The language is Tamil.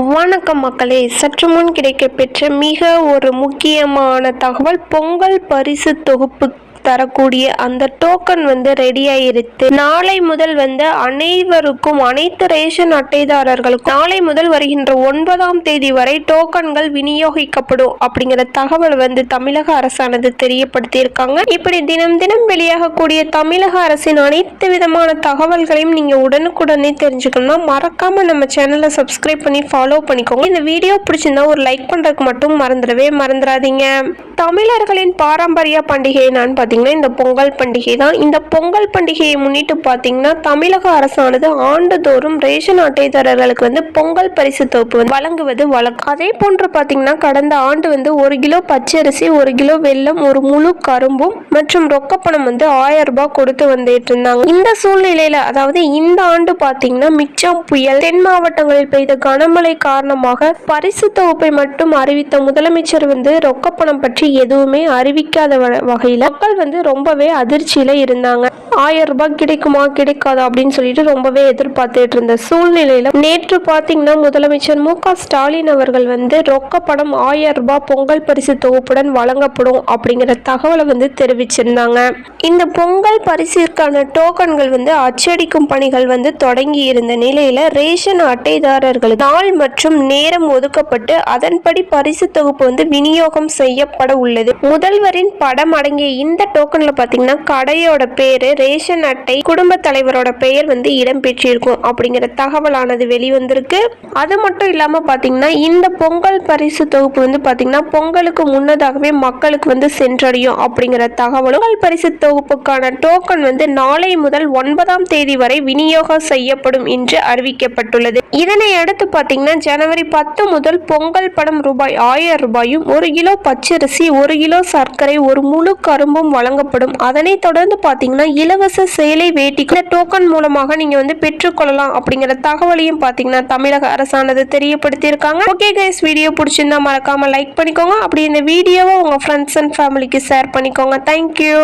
வணக்கம் மக்களே. சற்று முன் கிடைக்கப்பெற்ற மிக ஒரு முக்கியமான தகவல் பொங்கல் பரிசு தொகுப்பு தரக்கூடிய அந்த டோக்கன் வந்து ரெடி ஆயிருத்து நாளை முதல் வந்து அனைவருக்கும் அனைத்து ரேஷன் அட்டைதாரர்களுக்கும் நாளை முதல் வருகின்ற ஒன்பதாம் தேதி வரை டோக்கன்கள் விநியோகிக்கப்படும் அப்படிங்கிற தகவல் வந்து தமிழக அரசானது தெரியப்படுத்தியிருக்காங்க. இப்படி தினம் தினம் வெளியாகக்கூடிய தமிழக அரசின் அனைத்து விதமான தகவல்களையும் நீங்க உடனுக்குடனே தெரிஞ்சுக்கணும்னா மறக்காம நம்ம சேனலை சப்ஸ்கிரைப் பண்ணி ஃபாலோ பண்ணிக்கோங்க. இந்த வீடியோ பிடிச்சிருந்தா ஒரு லைக் பண்றதுக்கு மட்டும் மறந்துடவே மறந்துடாதீங்க. தமிழர்களின் பாரம்பரிய பண்டிகை நான் பார்த்தீங்கன்னா இந்த பொங்கல் பண்டிகை தான் இந்த பொங்கல் பண்டிகையை முன்னிட்டு பார்த்தீங்கன்னா தமிழக அரசானது ஆண்டுதோறும் ரேஷன் அட்டைதாரர்களுக்கு வந்து பொங்கல் பரிசு தொகுப்பு வழங்குவது வழக்கம். அதே போன்று பார்த்தீங்கன்னா கடந்த ஆண்டு வந்து ஒரு கிலோ பச்சரிசி ஒரு கிலோ வெல்லம் ஒரு முழு கரும்பும் மற்றும் ரொக்கப்பணம் வந்து ஆயிரம் ரூபாய் கொடுத்து வந்துட்டு இருந்தாங்க. இந்த சூழ்நிலையில அதாவது இந்த ஆண்டு பார்த்தீங்கன்னா மிச்சம் புயல் தென் மாவட்டங்களில் பெய்த கனமழை காரணமாக பரிசு தொகுப்பை மட்டும் அறிவித்த முதலமைச்சர் வந்து ரொக்கப்பணம் பற்றி எதுவுமே அறிவிக்காத வ- மக்கள் வந்து ரொம்பவே அதிர்ச்சியில் இருந்தாங்க. ஆயிரம் ரூபாய் கிடைக்குமா கிடைக்காதா அப்படின்னு சொல்லிட்டு ரொம்பவே எதிர்பார்த்துட்டு இருந்த சூழ்நிலையில நேற்று பாத்தீங்கன்னா முதலமைச்சர் மு ஸ்டாலின் அவர்கள் வந்து ரொக்க படம் ஆயிரம் ரூபாய் பொங்கல் பரிசு தொகுப்புடன் வழங்கப்படும் அப்படிங்கிற தகவலை வந்து தெரிவிச்சிருந்தாங்க. இந்த பொங்கல் பரிசிற்கான டோக்கன்கள் வந்து அச்சடிக்கும் பணிகள் வந்து தொடங்கி இருந்த நிலையில ரேஷன் அட்டைதாரர்கள் நாள் மற்றும் நேரம் ஒதுக்கப்பட்டு அதன்படி பரிசு தொகுப்பு வந்து விநியோகம் செய்யப்பட உள்ளது. முதல்வரின் படம் அடங்கிய இந்த டோக்கன்ல பாத்தீங்கன்னா கடையோட பேரு ரேஷன் அட்டை குடும்ப தலைவரோட பெயர் வந்து இடம்பெற்றிருக்கும் அப்படிங்கிற தகவலானது வெளிவந்திருக்கு. அது மட்டும் இல்லாம பாத்தீங்கன்னா இந்த பொங்கல் பரிசு தொகுப்பு வந்து பாத்தீங்கன்னா பொங்கலுக்கு முன்னதாகவே மக்களுக்கு வந்து சென்றடையும் அப்படிங்கிற தகவலும் பொங்கல் பரிசு தொகுப்புக்கான டோக்கன் வந்து நாளை முதல் ஒன்பதாம் தேதி வரை விநியோகம் செய்யப்படும் என்று அறிவிக்கப்பட்டுள்ளது. இதனை அடுத்து பாத்தீங்கன்னா ஜனவரி பத்து முதல் பொங்கல் படம் ரூபாய் ஆயிரம் ரூபாயும் ஒரு கிலோ பச்சரிசி ஒரு கிலோ சர்க்கரை ஒரு முழு கரும்பும் வழங்கப்படும். அதனைத் தொடர்ந்து பார்த்தீங்கன்னா இலவச சேலை வேட்டிக்கு டோக்கன் மூலமாக நீங்க வந்து பெற்றுக்கொள்ளலாம் அப்படிங்கிற தகவலையும் பார்த்தீங்கன்னா தமிழக அரசானது தெரியப்படுத்தியிருக்காங்க. ஓகே கைஸ் வீடியோ பிடிச்சிருந்தா மறக்காம லைக் பண்ணிக்கோங்க. அப்படி இந்த வீடியோவை உங்க ஃப்ரெண்ட்ஸ் அண்ட் ஃபேமிலிக்கு ஷேர் பண்ணிக்கோங்க. Thank you